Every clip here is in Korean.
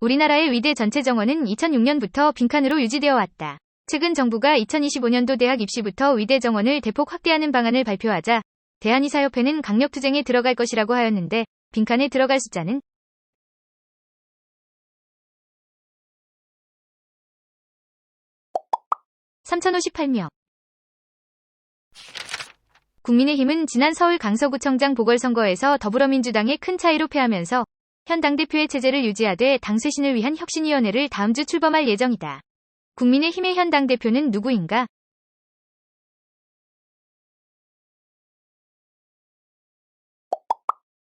우리나라의 위대 전체 정원은 2006년부터 빈칸으로 유지되어 왔다. 최근 정부가 2025년도 대학 입시부터 위대 정원을 대폭 확대하는 방안을 발표하자 대한이사협회는 강력투쟁에 들어갈 것이라고 하였는데 빈칸에 들어갈 숫자는 3058명. 국민의힘은 지난 서울 강서구청장 보궐선거에서 더불어민주당에 큰 차이로 패하면서 현 당대표의 체제를 유지하되 당 쇄신을 위한 혁신위원회를 다음 주 출범할 예정이다. 국민의힘의 현 당대표는 누구인가?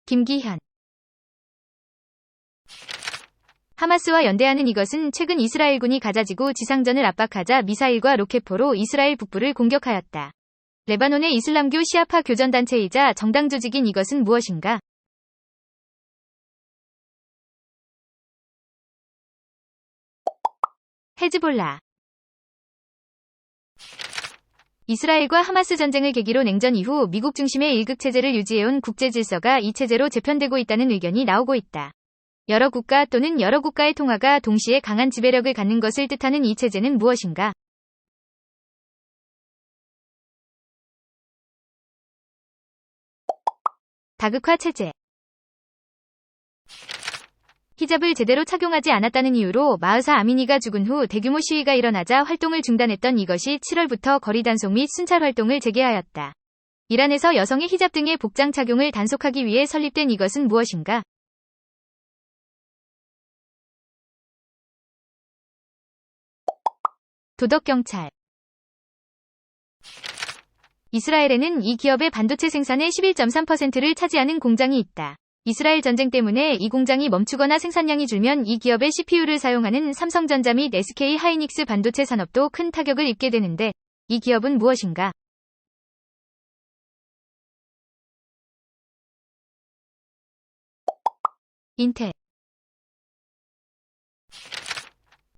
김기현 하마스와 연대하는 이것은 최근 이스라엘군이 가자지구 지상전을 압박하자 미사일과 로켓포로 이스라엘 북부를 공격하였다. 레바논의 이슬람교 시아파 교전단체이자 정당 조직인 이것은 무엇인가? 헤즈볼라 이스라엘과 하마스 전쟁을 계기로 냉전 이후 미국 중심의 일극 체제를 유지해온 국제 질서가 이 체제로 재편되고 있다는 의견이 나오고 있다. 여러 국가 또는 여러 국가의 통화가 동시에 강한 지배력을 갖는 것을 뜻하는 이 체제는 무엇인가? 다극화 체제 히잡을 제대로 착용하지 않았다는 이유로 마흐사 아미니가 죽은 후 대규모 시위가 일어나자 활동을 중단했던 이것이 7월부터 거리 단속 및 순찰 활동을 재개하였다. 이란에서 여성의 히잡 등의 복장 착용을 단속하기 위해 설립된 이것은 무엇인가? 도덕경찰 이스라엘에는 이 기업의 반도체 생산의 11.3%를 차지하는 공장이 있다. 이스라엘 전쟁 때문에 이 공장이 멈추거나 생산량이 줄면 이 기업의 CPU를 사용하는 삼성전자 및 SK 하이닉스 반도체 산업도 큰 타격을 입게 되는데 이 기업은 무엇인가? 인텔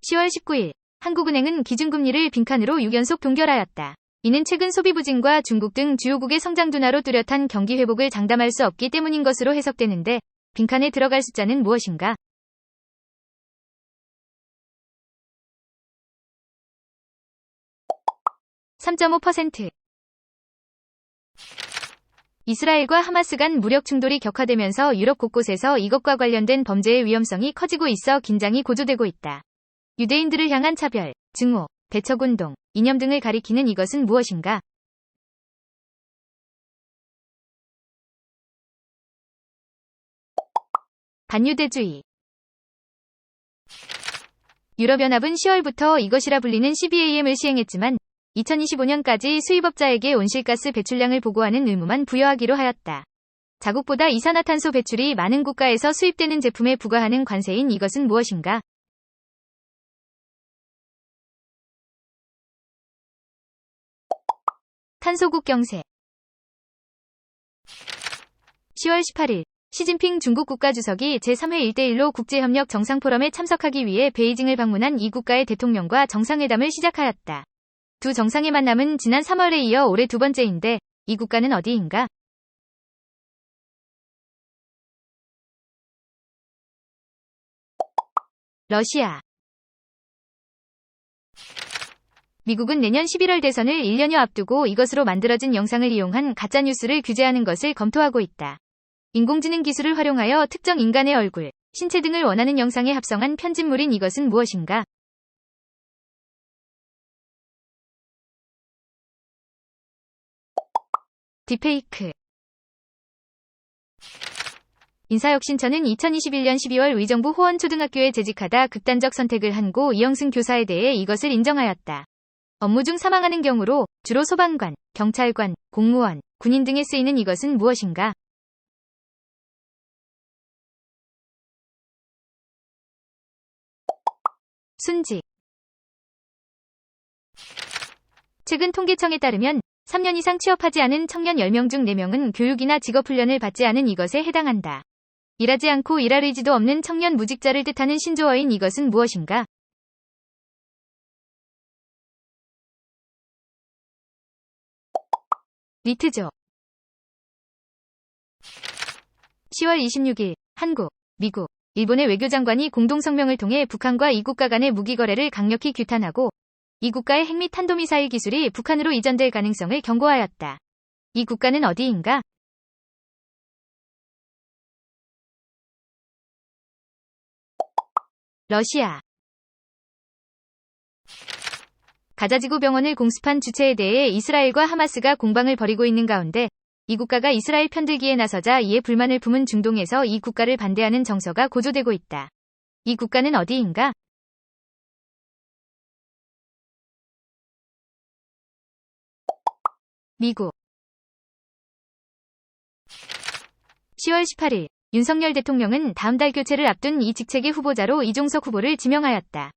10월 19일 한국은행은 기준금리를 빈칸으로 6연속 동결하였다. 이는 최근 소비 부진과 중국 등 주요국의 성장 둔화로 뚜렷한 경기 회복을 장담할 수 없기 때문인 것으로 해석되는데 빈칸에 들어갈 숫자는 무엇인가? (3.5%) 이스라엘과 하마스 간 무력 충돌이 격화되면서 유럽 곳곳에서 이것과 관련된 범죄의 위험성이 커지고 있어 긴장이 고조되고 있다. 유대인들을 향한 차별, 증오, 배척운동, 이념 등을 가리키는 이것은 무엇인가? 반유대주의 유럽연합은 10월부터 이것이라 불리는 CBAM을 시행했지만 2025년까지 수입업자에게 온실가스 배출량을 보고하는 의무만 부여하기로 하였다. 자국보다 이산화탄소 배출이 많은 국가에서 수입되는 제품에 부과하는 관세인 이것은 무엇인가? 탄소국 경세 10월 18일 시진핑 중국 국가주석이 제3회 1대1로 국제협력 정상포럼에 참석하기 위해 베이징을 방문한 이 국가의 대통령과 정상회담을 시작하였다. 두 정상의 만남은 지난 3월에 이어 올해 두 번째인데 이 국가는 어디인가? 러시아 미국은 내년 11월 대선을 1년여 앞두고 이것으로 만들어진 영상을 이용한 가짜뉴스를 규제하는 것을 검토하고 있다. 인공지능 기술을 활용하여 특정 인간의 얼굴, 신체 등을 원하는 영상에 합성한 편집물인 이것은 무엇인가? 디페이크 인사혁신처는 2021년 12월 의정부 호원초등학교에 재직하다 극단적 선택을 한 고 이영승 교사에 대해 이것을 인정하였다. 업무 중 사망하는 경우로 주로 소방관, 경찰관, 공무원, 군인 등에 쓰이는 이것은 무엇인가? 순직 최근 통계청에 따르면 3년 이상 취업하지 않은 청년 10명 중 4명은 교육이나 직업훈련을 받지 않은 이것에 해당한다. 일하지 않고 일할 의지도 없는 청년 무직자를 뜻하는 신조어인 이것은 무엇인가? 리트죠. 10월 26일 한국, 미국, 일본의 외교장관이 공동성명을 통해 북한과 이 국가 간의 무기 거래를 강력히 규탄하고 이 국가의 핵및 탄도미사일 기술이 북한으로 이전될 가능성을 경고하였다. 이 국가는 어디인가? 러시아 가자지구 병원을 공습한 주체에 대해 이스라엘과 하마스가 공방을 벌이고 있는 가운데 이 국가가 이스라엘 편들기에 나서자 이에 불만을 품은 중동에서 이 국가를 반대하는 정서가 고조되고 있다. 이 국가는 어디인가? 미국 10월 18일 윤석열 대통령은 다음 달 교체를 앞둔 이 직책의 후보자로 이종석 후보를 지명하였다.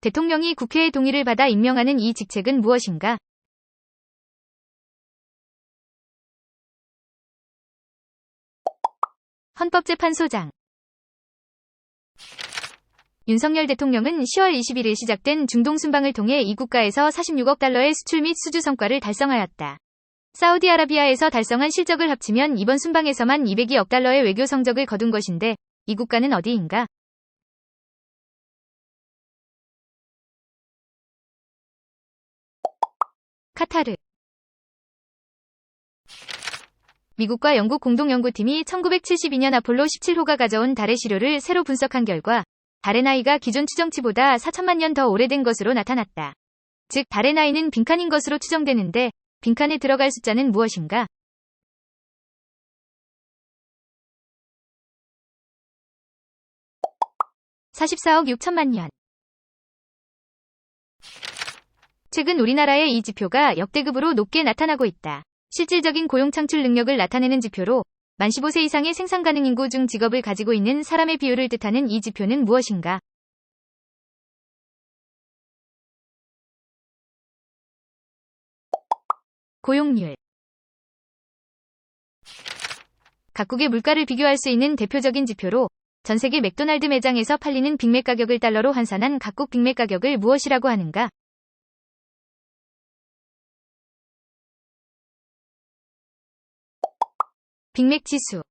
대통령이 국회의 동의를 받아 임명하는 이 직책은 무엇인가? 헌법재판소장 윤석열 대통령은 10월 21일 시작된 중동 순방을 통해 이 국가에서 46억 달러의 수출 및 수주 성과를 달성하였다. 사우디아라비아에서 달성한 실적을 합치면 이번 순방에서만 202억 달러의 외교 성적을 거둔 것인데 이 국가는 어디인가? 카타르 미국과 영국 공동연구팀이 1972년 아폴로 17호가 가져온 달의 시료를 새로 분석한 결과 달의 나이가 기존 추정치보다 4천만 년 더 오래된 것으로 나타났다. 즉 달의 나이는 빈칸인 것으로 추정되는데 빈칸에 들어갈 숫자는 무엇인가? (44억 6천만 년) 최근 우리나라의 이 지표가 역대급으로 높게 나타나고 있다. 실질적인 고용 창출 능력을 나타내는 지표로 만 15세 이상의 생산 가능 인구 중 직업을 가지고 있는 사람의 비율을 뜻하는 이 지표는 무엇인가? 고용률 각국의 물가를 비교할 수 있는 대표적인 지표로 전 세계 맥도날드 매장에서 팔리는 빅맥 가격을 달러로 환산한 각국 빅맥 가격을 무엇이라고 하는가? 빅맥 지수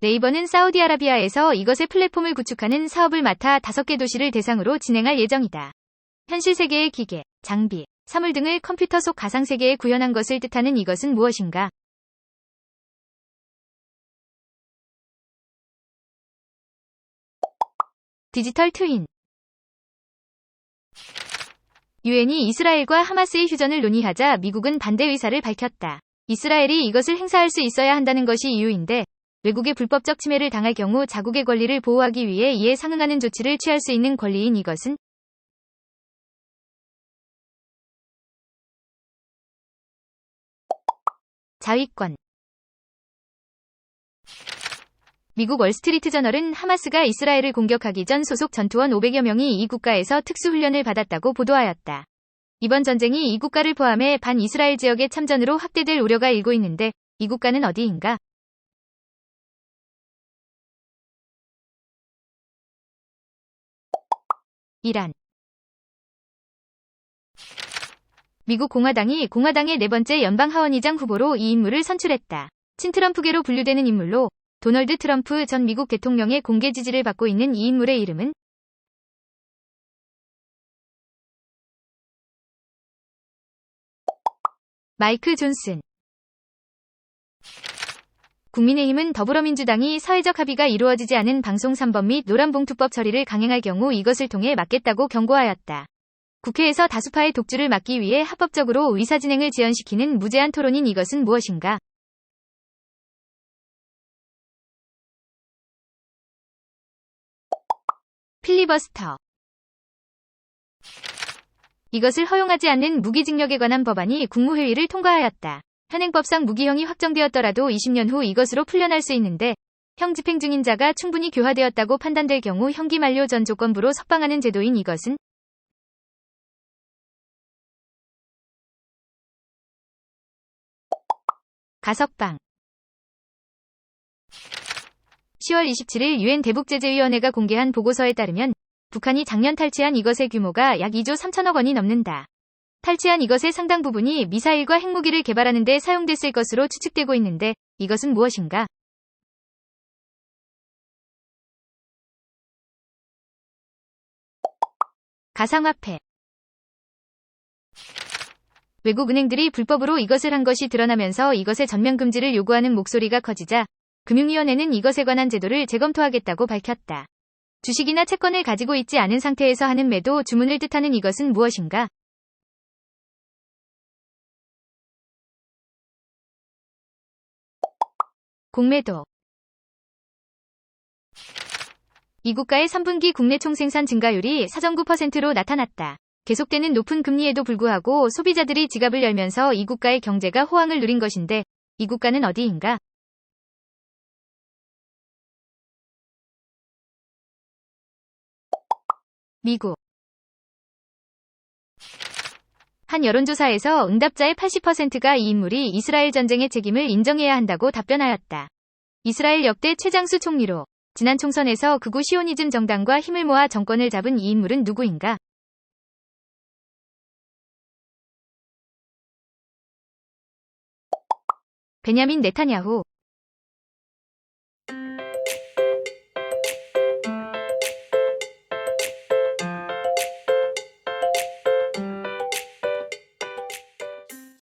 네이버는 사우디아라비아에서 이것의 플랫폼을 구축하는 사업을 맡아 5개 도시를 대상으로 진행할 예정이다. 현실 세계의 기계, 장비, 사물 등을 컴퓨터 속 가상 세계에 구현한 것을 뜻하는 이것은 무엇인가? 디지털 트윈 유엔이 이스라엘과 하마스의 휴전을 논의하자 미국은 반대 의사를 밝혔다. 이스라엘이 이것을 행사할 수 있어야 한다는 것이 이유인데 외국의 불법적 침해를 당할 경우 자국의 권리를 보호하기 위해 이에 상응하는 조치를 취할 수 있는 권리인 이것은 자위권 미국 월스트리트 저널은 하마스가 이스라엘을 공격하기 전 소속 전투원 500여 명이 이 국가에서 특수훈련을 받았다고 보도하였다. 이번 전쟁이 이 국가를 포함해 반 이스라엘 지역의 참전으로 확대될 우려가 일고 있는데 이 국가는 어디인가? 이란 미국 공화당이 공화당의 네 번째 연방 하원의장 후보로 이 인물을 선출했다. 친트럼프계로 분류되는 인물로 도널드 트럼프 전 미국 대통령의 공개 지지를 받고 있는 이 인물의 이름은 마이크 존슨 국민의힘은 더불어민주당이 사회적 합의가 이루어지지 않은 방송 3번 및 노란봉투법 처리를 강행할 경우 이것을 통해 막겠다고 경고하였다. 국회에서 다수파의 독주를 막기 위해 합법적으로 의사진행을 지연시키는 무제한 토론인 이것은 무엇인가? 필리버스터 이것을 허용하지 않는 무기징역에 관한 법안이 국무회의를 통과하였다. 현행법상 무기형이 확정되었더라도 20년 후 이것으로 풀려날 수 있는데 형 집행 중인 자가 충분히 교화되었다고 판단될 경우 형기 만료 전 조건부로 석방하는 제도인 이것은 가석방 10월 27일 유엔 대북제재위원회가 공개한 보고서에 따르면 북한이 작년 탈취한 이것의 규모가 약 2조 3천억 원이 넘는다. 탈취한 이것의 상당 부분이 미사일과 핵무기를 개발하는 데 사용됐을 것으로 추측되고 있는데 이것은 무엇인가? 가상화폐 외국 은행들이 불법으로 이것을 한 것이 드러나면서 이것의 전면 금지를 요구하는 목소리가 커지자 금융위원회는 이것에 관한 제도를 재검토하겠다고 밝혔다. 주식이나 채권을 가지고 있지 않은 상태에서 하는 매도 주문을 뜻하는 이것은 무엇인가? 공매도 이 국가의 3분기 국내 총생산 증가율이 4.9%로 나타났다. 계속되는 높은 금리에도 불구하고 소비자들이 지갑을 열면서 이 국가의 경제가 호황을 누린 것인데 이 국가는 어디인가? 미국 한 여론조사에서 응답자의 80%가 이 인물이 이스라엘 전쟁의 책임을 인정해야 한다고 답변하였다. 이스라엘 역대 최장수 총리로 지난 총선에서 극우 시오니즘 정당과 힘을 모아 정권을 잡은 이 인물은 누구인가? 베냐민 네타냐후